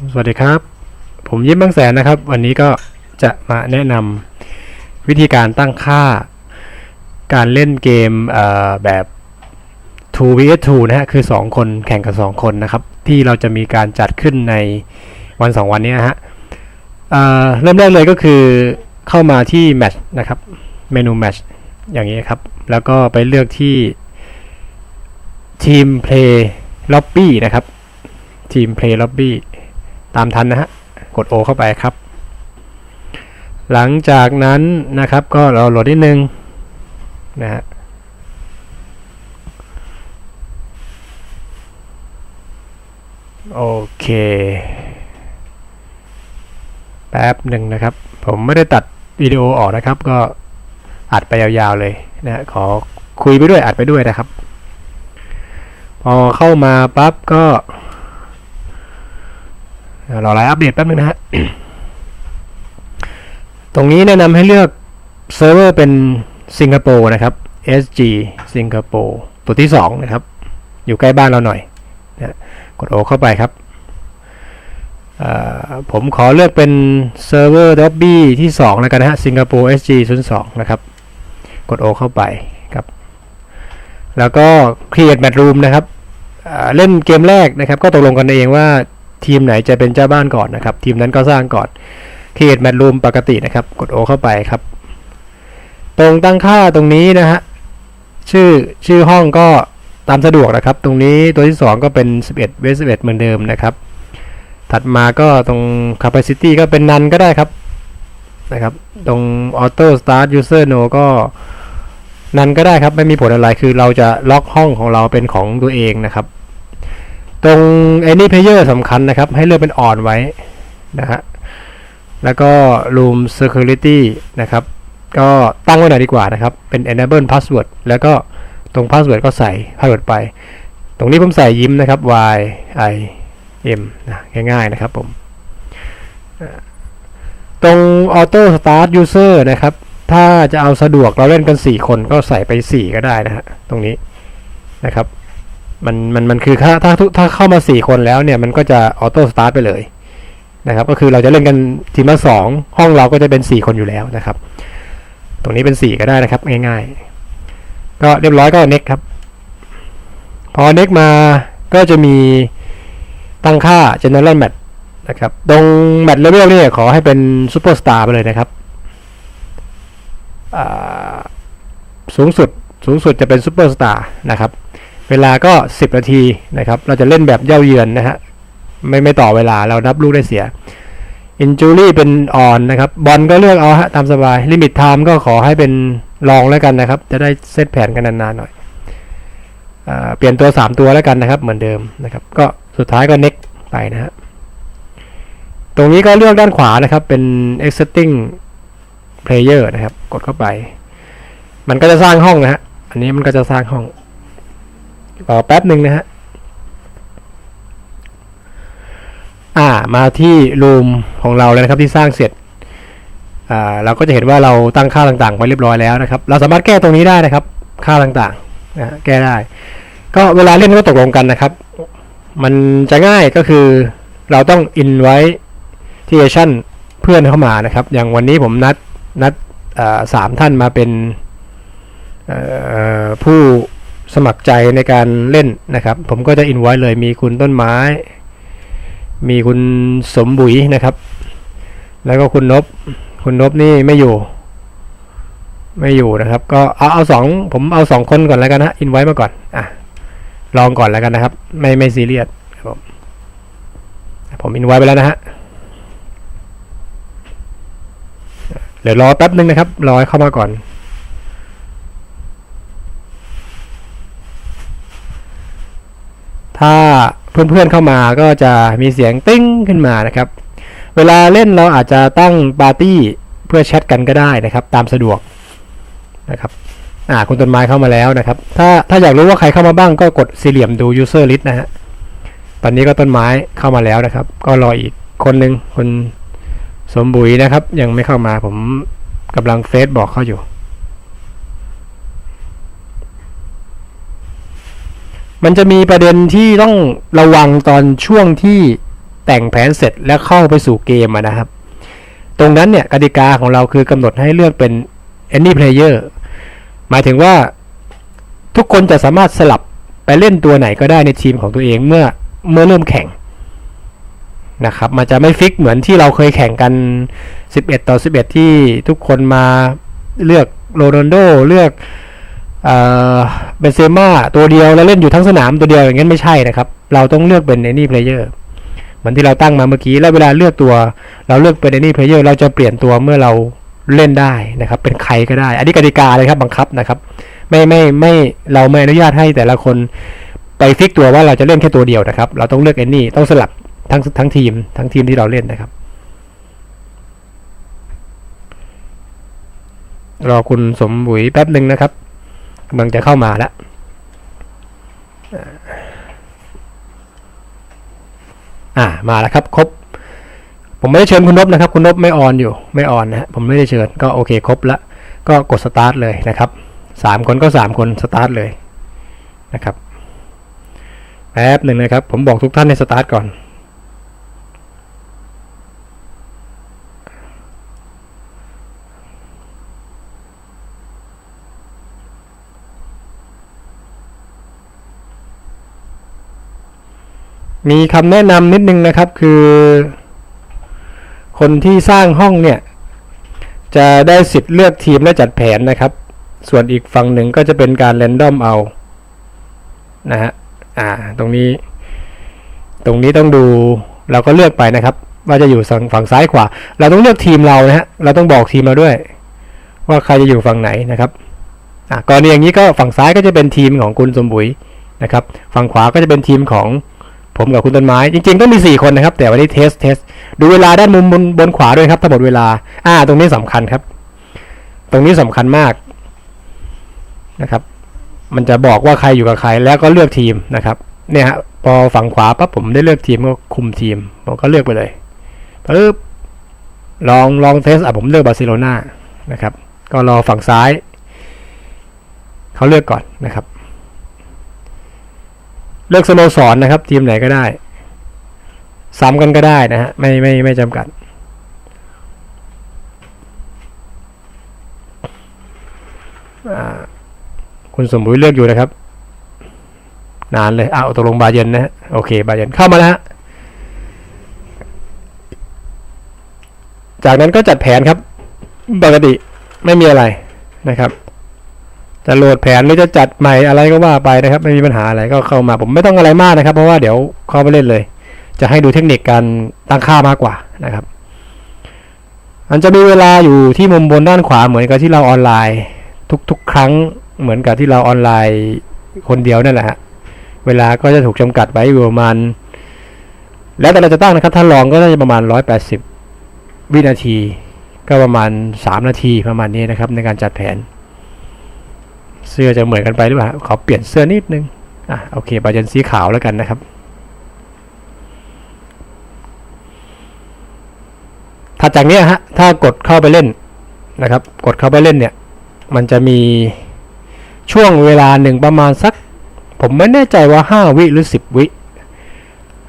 สวัสดีครับ ผมยิ้มบางแสนนะครับ วันนี้ก็จะมาแนะนำวิธีการตั้งค่า การเล่นเกมเแบบ 2 vs 2 นะฮะ คือ 2 คนแข่งกับ 2 คนนะครับ ที่เราจะมีการจัดขึ้นในวัน 2 วันนี้นะฮะเเริ่มแรกเลยก็คือเข้ามาที่ Match นะครับ เมนู Match อย่างนี้ครับ แล้วก็ไปเลือกที่ Team Play Lobby นะครับ Team Play Lobby ตามทันนะฮะ กด O เข้าไปครับ หลังจากนั้นนะครับก็เราโหลดนิดนึงนะฮะโอเค แป๊บหนึ่งนะครับ ผมไม่ได้ตัดวิดีโอออกนะครับ ก็อัดไปยาวๆเลยนะฮะขอคุยไปด้วยอัดไปด้วยนะครับ พอเข้ามาปั๊บก็ รอไลน์อัปเดตแป๊บนึงนะฮะ ตรงนี้แนะนำให้เลือกเซิร์ฟเวอร์เป็นสิงคโปร์นะครับ SG สิงคโปร์ตัวที่ 2 นะครับ อยู่ใกล้บ้านเราหน่อยนะกดโอเข้าไปครับ ผมขอเลือกเป็นเซิร์ฟเวอร์ด็อบบี้ที่ 2 แล้วกันนะฮะสิงคโปร์ SG 0 2นะครับ กดโอเข้าไปครับ แล้วก็ create match room นะครับเล่นเกมแรกนะครับ ก็ตกลงกันเองว่า ทีมไหนจะเป็นเจ้าบ้านก่อนนะครับ ทีมนั้นก็สร้างก่อน create mat room ปกตินะครับ กดโอเข้าไปครับ ตรงตั้งค่าตรงนี้นะฮะ ชื่อชื่อห้องก็ตามสะดวกนะครับ ตรงนี้ตัวที่ 2 ก็เป็น 11เวส11เหมือนเดิมนะครับ ถัดมาก็ตรง capacity ก็เป็นนันก็ได้ครับนะครับ ตรง auto start user no ก็นันก็ได้ครับ ไม่มีผลอะไรคือเราจะล็อกห้องของเราเป็นของตัวเองนะครับ ตรง any player สำคัญนะครับ ให้เลือกเป็น on ไว้นะฮะแล้วก็ room security นะครับ ก็ตั้งไว้หน่อยดีกว่านะครับ เป็น enable password แล้วก็ตรง password ก็ใส่ password ไป ตรงนี้ผมใส่ยิ้มนะครับ y i m นะง่ายๆนะครับผมตรง auto start user นะครับ ถ้าจะเอาสะดวกเราเล่นกัน 4 คนก็ใส่ไป 4 ก็ได้นะฮะตรงนี้นะครับ มันมันมันคือถ้าถ้าถ้าเข้ามา4คนแล้วเนี่ยมันก็จะออโต้สตาร์ทไปเลยนะครับ ก็คือเราจะเล่นกันทีมละสองห้องเราก็จะเป็น4คนอยู่แล้วนะครับ ตรงนี้เป็น4ก็ได้นะครับ ง่ายๆ ก็เรียบร้อยก็ next ครับ พอ next มาก็จะมีตั้งค่า general match นะครับ ตรง match level เนี่ยขอให้เป็น superstar ไปเลยนะครับสูงสุดสูงสุดจะเป็น superstar นะครับ เวลาก็ 10 นาทีนะครับ เราจะเล่นแบบเย่าเยือนนะฮะ ไม่ไม่ต่อเวลาเรานับลูกได้เสียอินจูรี่เป็นออนนะครับ บอลก็เลือกเอาฮะตามสบาย ลิมิตไทม์ก็ขอให้เป็นลองแล้วกันนะครับ จะได้เซตแผนกันนานๆหน่อยอเปลี่ยนตัว 3 ตัวแล้วกันนะครับ เหมือนเดิมนะครับ ก็สุดท้ายก็ next ไปนะฮะ ตรงนี้ก็เลือกด้านขวานะครับ เป็น exiting player นะครับ กดเข้าไป มันก็จะสร้างห้องนะฮะ อันนี้มันก็จะสร้างห้อง รอแป๊บหนึ่งนะฮะ อ่า มาที่รูมของเราเลยนะครับที่สร้างเสร็จ อ่า เราก็จะเห็นว่าเราตั้งค่าต่างๆไว้เรียบร้อยแล้วนะครับ เราสามารถแก้ตรงนี้ได้นะครับ ค่าต่างๆนะแก้ได้ ก็เวลาเล่นก็ตกลงกันนะครับ มันจะง่ายก็คือเราต้องอินไว้ที่เอชั่นเพื่อนเข้ามานะครับ อย่างวันนี้ผมนัดนัดสามท่านมาเป็นผู้ สมัครใจในการเล่นนะครับ ผมก็จะอินไว้เลยมีคุณต้นไม้ มีคุณสมบุ๋ยนะครับ แล้วก็คุณนบคุณนบนี่ไม่อยู่ ไม่อยู่นะครับ ก็เอาเอาสองผมเอาสองคนก่อนแล้วกันนะอินไว้มาก่อนอะลองก่อนแล้วกันนะครับ ไม่ไม่ซีเรียสครับผมผมอินไว้ไปแล้วนะฮะเดี๋ยวรอแป๊บนึงนะครับ รอให้เข้ามาก่อน ถ้าเพื่อนๆเข้ามาก็จะมีเสียงติ้งขึ้นมานะครับ เวลาเล่นเราอาจจะตั้งปาร์ตี้เพื่อแชทกันก็ได้นะครับ ตามสะดวกนะครับอ่าคุณต้นไม้เข้ามาแล้วนะครับ ถ้าถ้าอยากรู้ว่าใครเข้ามาบ้างก็กดสี่เหลี่ยมดู user list นะฮะตอนนี้ก็ต้นไม้เข้ามาแล้วนะครับ ก็รออีกคนหนึ่งคนสมบุยนะครับ ยังไม่เข้ามาผมกำลังเฟซบอกเขาอยู่ มันจะมีประเด็นที่ต้องระวังตอนช่วงที่แต่งแผนเสร็จแล้วเข้าไปสู่เกมนะครับ ตรงนั้นเนี่ยกติกาของเราคือกำหนดให้เลือกเป็น any player หมายถึงว่าทุกคนจะสามารถสลับไปเล่นตัวไหนก็ได้ในทีมของตัวเองเมื่อเมื่อเริ่มแข่งนะครับ มันจะไม่ฟิกเหมือนที่เราเคยแข่งกัน 11 ต่อ 11 ที่ทุกคนมาเลือกโรนัลโดเลือก เอ่อเบนเซม่าตัวเดียวแล้วเล่นอยู่ทั้งสนามตัวเดียวอย่างนั้นไม่ใช่นะครับ เราต้องเลือกเป็น any player เหมือนที่เราตั้งมาเมื่อกี้แล้วเวลาเลือกตัว เราเลือกเป็น any player เราจะเปลี่ยนตัวเมื่อเราเล่นได้นะครับ เป็นใครก็ได้ อันนี้กติกาเลยครับบังคับนะครับ ไม่ไม่ไม่เราไม่อนุญาตให้แต่ละคนไปฟิกตัวว่าเราจะเล่นแค่ตัวเดียวนะครับ เราต้องเลือก any ต้องสลับทั้งทั้งทีมทั้งทีมที่เราเล่นนะครับรอคุณสมบุยแป๊บหนึ่งนะครับ กำลังจะเข้ามาแล้วอ่ามาแล้วครับ ครบ ผมไม่ได้เชิญคุณนบนะครับ คุณนบไม่ออนอยู่ไม่ออนนะฮะผมไม่ได้เชิญก็โอเคครบล้วก็กดสตาร์ทเลยนะครับสามคนก็สามคนสตาร์ทเลยนะครับแป๊บหนึ่งนะครับ ผมบอกทุกท่านในสตาร์ทก่อน มีคำแนะนำนิดนึงนะครับคือ คนที่สร้างห้องเนี่ย จะได้สิทธิ์เลือกทีมและจัดแผนนะครับ ส่วนอีกฝั่งหนึ่งก็จะเป็นการเรนดอมเอานะฮะอ่า ตรงนี้ ตรงนี้ต้องดูเราก็เลือกไปนะครับ ว่าจะอยู่ฝั่งฝั่งซ้ายขวา เราต้องเลือกทีมเรานะฮะเราต้องบอกทีมเราด้วย ว่าใครจะอยู่ฝั่งไหนนะครับอ่ากรณีอย่างนี้ก็ฝั่งซ้ายก็จะเป็นทีมของคุณสมบุยนะครับ ฝั่งขวาก็จะเป็นทีมของ ผมกับคุณต้นไม้ จริงๆ ต้องมี 4 คนนะครับ แต่วันนี้เทสเทสดูเวลาด้านมุมบนบนขวาด้วยครับถ้าหมดเวลา อ่า ตรงนี้สำคัญครับ ตรงนี้สำคัญมากนะครับ มันจะบอกว่าใครอยู่กับใคร แล้วก็เลือกทีมนะครับ เนี่ยฮะพอฝั่งขวาปั๊บผมได้เลือกทีมก็คุมทีมผมก็เลือกไปเลยปึ๊บลองลองเทสอะผมเลือกบาร์เซโลนานะครับ ก็รอฝั่งซ้ายเขาเลือกก่อนนะครับ เลือกสโมสรนะครับ ทีมไหนก็ได้ซ้ำกันก็ได้นะฮะไม่ไม่ไม่จำกัด คุณสมบุยเลือกอยู่นะครับ นานเลยอ้าวตกลงบาเยนนะฮะโอเค บาเยนเข้ามาแล้วฮะจากนั้นก็จัดแผนครับ ปกติไม่มีอะไรนะครับ จะโหลดแผนหรือจะจัดใหม่อะไรก็ว่าไปนะครับ ไม่มีปัญหาอะไรก็เข้ามาผมไม่ต้องอะไรมากนะครับ เพราะว่าเดี๋ยวเข้าไปเล่นเลย จะให้ดูเทคนิคการตั้งค่ามากกว่านะครับมันจะมีเวลาอยู่ที่มุมบนด้านขวาเหมือนกับที่เราออนไลน์ทุกๆ ครั้งเหมือนกับที่เราออนไลน์คนเดียวนั่นแหละฮะเวลาก็จะถูกจำกัดไว้อยู่ประมาณ แล้วแต่เราจะตั้งนะครับ ถ้าลองก็น่าจะประมาณ 180 วินาที ก็ประมาณ 3 นาทีประมาณนี้นะครับ ในการจัดแผน เสื้อจะเหมือนกันไปหรือเปล่าขอเปลี่ยนเสื้อนิดนึงอะโอเคบาเจนสีขาวแล้วกันนะครับ ถัดจากนี้ฮะถ้ากดเข้าไปเล่นนะครับ กดเข้าไปเล่นเนี่ย มันจะมีช่วงเวลาหนึ่งประมาณสัก ผมไม่แน่ใจว่า 5 วิหรือ 10 วิ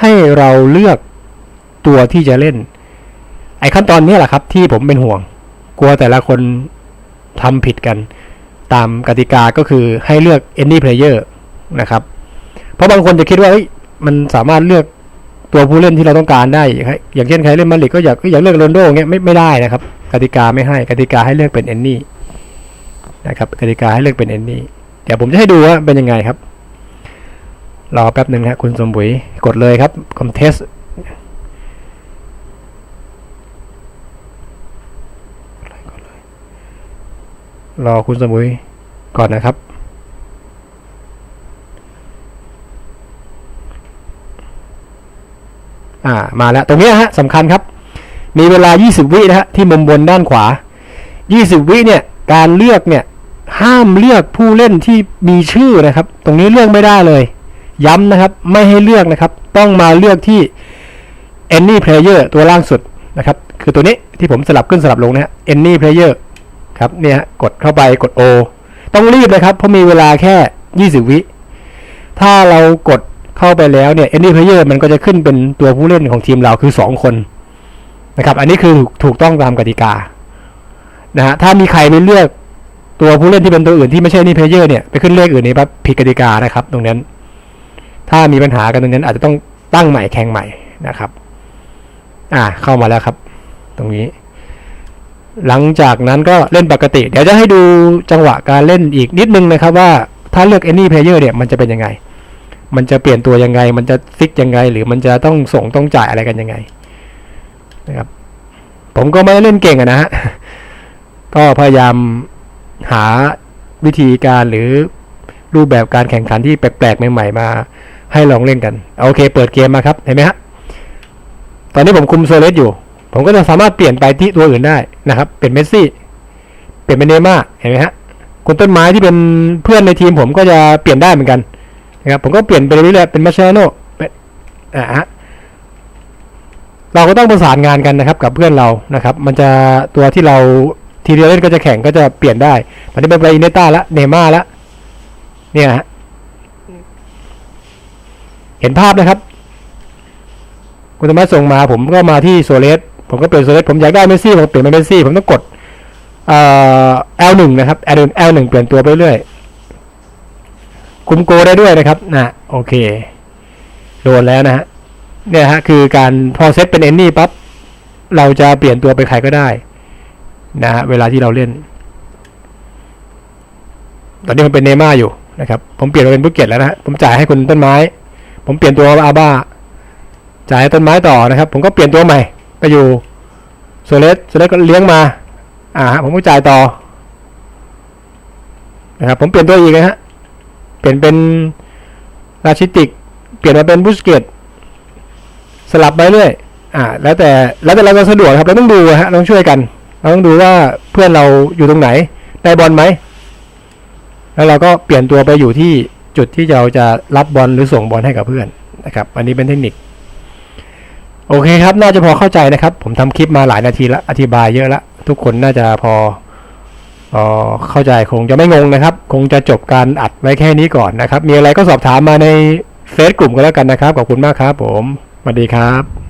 ให้เราเลือกตัวที่จะเล่น ไอ้ขั้นตอนนี้แหละครับ ที่ผมเป็นห่วง กลัวแต่ละคนทำผิดกัน ตามกติกาก็คือให้เลือก any player นะครับ เพราะบางคนจะคิดว่ามันสามารถเลือกตัวผู้เล่นที่เราต้องการได้ อย่างเช่นใครเล่นมาริดก็อยากอยากเลือกโรนโดเงี้ยไม่ไม่ได้นะครับ กติกาไม่ให้กติกาให้เลือกเป็น any นะครับกติกาให้เลือกเป็น any เดี๋ยวผมจะให้ดูว่าเป็นยังไงครับ รอแป๊บหนึ่งฮะคุณสมบุยกดเลยครับคอมเทส รอคุณสมุยก่อนนะครับ อ่า มาแล้ว ตรงนี้ฮะสำคัญครับ มีเวลา 20 วินะฮะ ที่มุมบนด้านขวา 20 วิเนี่ย การเลือกเนี่ย ห้ามเลือกผู้เล่นที่มีชื่อนะครับ ตรงนี้เลือกไม่ได้เลย ย้ำนะครับ ไม่ให้เลือกนะครับ ต้องมาเลือกที่ any player ตัวล่างสุดนะครับ คือตัวนี้ที่ผมสลับขึ้นสลับลงนะฮะ any player ครับเนี่ยกดเข้าไปกด O ต้องรีบนะครับ เพราะมีเวลาแค่ 20 วิ ถ้าเรากดเข้าไปแล้วเนี่ย any player มันก็จะขึ้นเป็นตัวผู้เล่นของทีมเราคือสองคนนะครับ อันนี้คือถูกถกต้องตามกติกานะฮะถ้ามีใครไปเลือกตัวผู้เล่นที่เป็นตัวอื่นที่ไม่ใช่ any player เนี่ยไปขึ้นเลขอื่นนี่ปั๊บผิดกติกานะครับ ตรงนั้น ถ้ามีปัญหากันตรงนั้นอาจจะต้องตั้งใหม่แข่งใหม่นะครับ อ่าเข้ามาแล้วครับ ตรงนี้ หลังจากนั้นก็เล่นปกติ เดี๋ยวจะให้ดูจังหวะการเล่นอีกนิดนึงนะครับว่าถ้าเลือก any player เนี่ยมันจะเป็นยังไง มันจะเปลี่ยนตัวยังไง มันจะซิกยังไง หรือมันจะต้องส่งต้องจ่ายอะไรกันยังไงนะครับผมก็ไม่ได้เล่นเก่งนะฮะก็พยายามหาวิธีการหรือรูปแบบการแข่งขันที่แปลกๆใหม่ๆมา ให้ลองเล่นกัน โอเค เปิดเกมมาครับ เห็นไหมฮะ ตอนนี้ผมคุมโซเลสอยู่ ผมก็จะสามารถเปลี่ยนไปที่ตัวอื่นได้นะครับ เป็นเมสซี่เปลี่ยนเป็นเนย์ม่าเห็นไหมฮะคนต้นไม้ที่เป็นเพื่อนในทีมผมก็จะเปลี่ยนได้เหมือนกันนะครับผมก็เปลี่ยนไปเรื่อยๆเป็นมาเชโนเป็นอ่าฮะเราก็ต้องประสานงานกันนะครับ กับเพื่อนเรานะครับ มันจะตัวที่เราทีเดียวเล่นก็จะแข่งก็จะเปลี่ยนได้ตอนนี้เป็นไปอินเนต้าละเนย์ม่าละเนี่ยฮะเห็นภาพนะครับ คุณธรรมะส่งมาผมก็มาที่โซเลส ผมก็เปลี่ยนโซเลสผมอยากได้เมสซี่ผมเปลี่ยนเป็นเมสซี่ผมต้องกดเอ่อ L1 นะครับ L1 L1 เปลี่ยนตัวไปเรื่อยคุมโกได้ด้วยนะครับนะโอเคโดนแล้วนะฮะเนี่ยฮะคือการพอเซตเป็นเอนนี่ปั๊บเราจะเปลี่ยนตัวไปใครก็ได้ นะฮะเวลาที่เราเล่น ตอนนี้มันเป็นเนม่าอยู่นะครับ ผมเปลี่ยนมาเป็นบุกเก็ตแล้วนะฮะผมจ่ายให้คุณต้นไม้ ผมเปลี่ยนตัวอาบ้าจ่ายให้ต้นไม้ต่อนะครับ ผมก็เปลี่ยนตัวใหม่ ไปอยู่โซเลสโซเลสก็เลี้ยงมาอ่าฮะผมก็จ่ายต่อนะครับผมเปลี่ยนตัวอีกนะฮะเปลี่ยนเป็นราชิติก เปลี่ยนมาเป็นบุสเกตสลับไปเรื่อยอ่าแล้วแต่แล้วแต่เราจะสะดวกครับเราต้องดูฮะเราต้องช่วยกัน เราต้องดูว่าเพื่อนเราอยู่ตรงไหนได้บอลไหมแล้วเราก็เปลี่ยนตัวไปอยู่ที่จุดที่เราจะรับบอลหรือส่งบอลให้กับเพื่อนนะครับ อันนี้เป็นเทคนิค โอเคครับ น่าจะพอเข้าใจนะครับ ผมทำคลิปมาหลายนาทีแล้วอธิบายเยอะละ ทุกคนน่าจะพอเออเข้าใจคงจะไม่งงนะครับ คงจะจบการอัดไว้แค่นี้ก่อนนะครับ มีอะไรก็สอบถามมาในเฟซกลุ่มก็แล้วกันนะครับ ขอบคุณมากครับผมสวัสดีครับ